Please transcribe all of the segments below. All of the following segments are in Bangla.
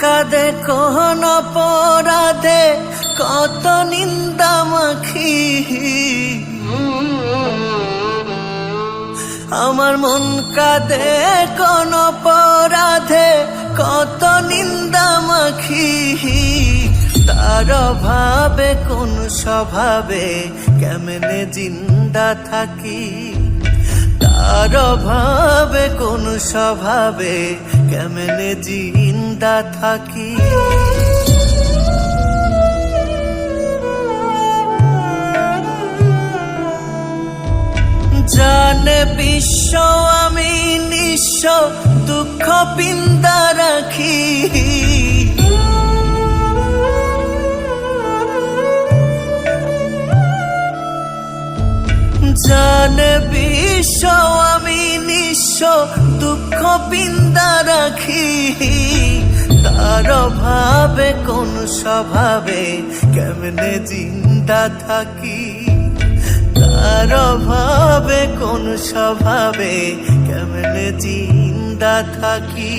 কাঁদে, কোন অপরাধে কত নিন্দা মাখি। আমার মন কাঁদে, কোন অপরাধে কত নিন্দা মাখি। তার ভাবে কোন স্বভাবে কেমনে জিন্দা থাকি? তার ভাবে কোন স্বভাবে কেমনে জিন্দা থাকি? জানে বিশ্ব আমি নিঃস্ব দুঃখ পিন্দা রাখি। জানে বিশ্ব আমি নিঃস্ব দুঃখ পিন্দা রাখি। তার ভাবে কোন স্বভাবে কেমনে জিন্দা থাকি? তার ভাবে কোন স্বভাবে কেমনে জিন্দা থাকি?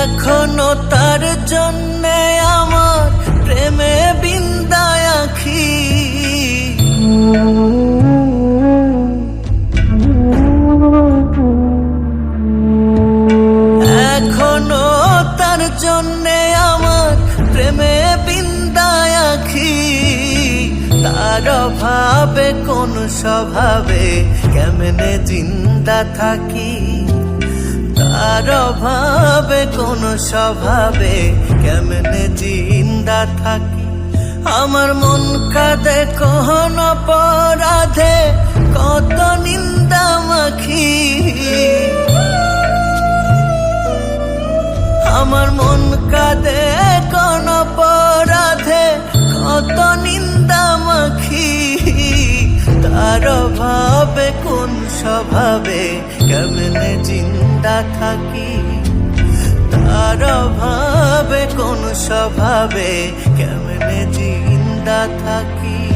এখনও তার জন্যে আমার প্রেমে বিন্দায় আখি। এখনও তার জন্য আমার প্রেমে বিন্দায় আখি। তার ভাবে কোন স্বভাবে কেমনে জিন্দা থাকি? তার ভাবে কোন স্বভাবে কেমনে জিন্দা থাকি? আমার মন কাঁদে কোন অপরাধে, কত নিন্দা মাখি? আমার মন কাঁদে কোন অপরাধে, কত নিন্দা মাখি? তার ভাবে কোন স্বভাবে কেমনে জিন্দা থাকি তার অভাবে কোন স্বভাবে কেমনে জিন্দা থাকি?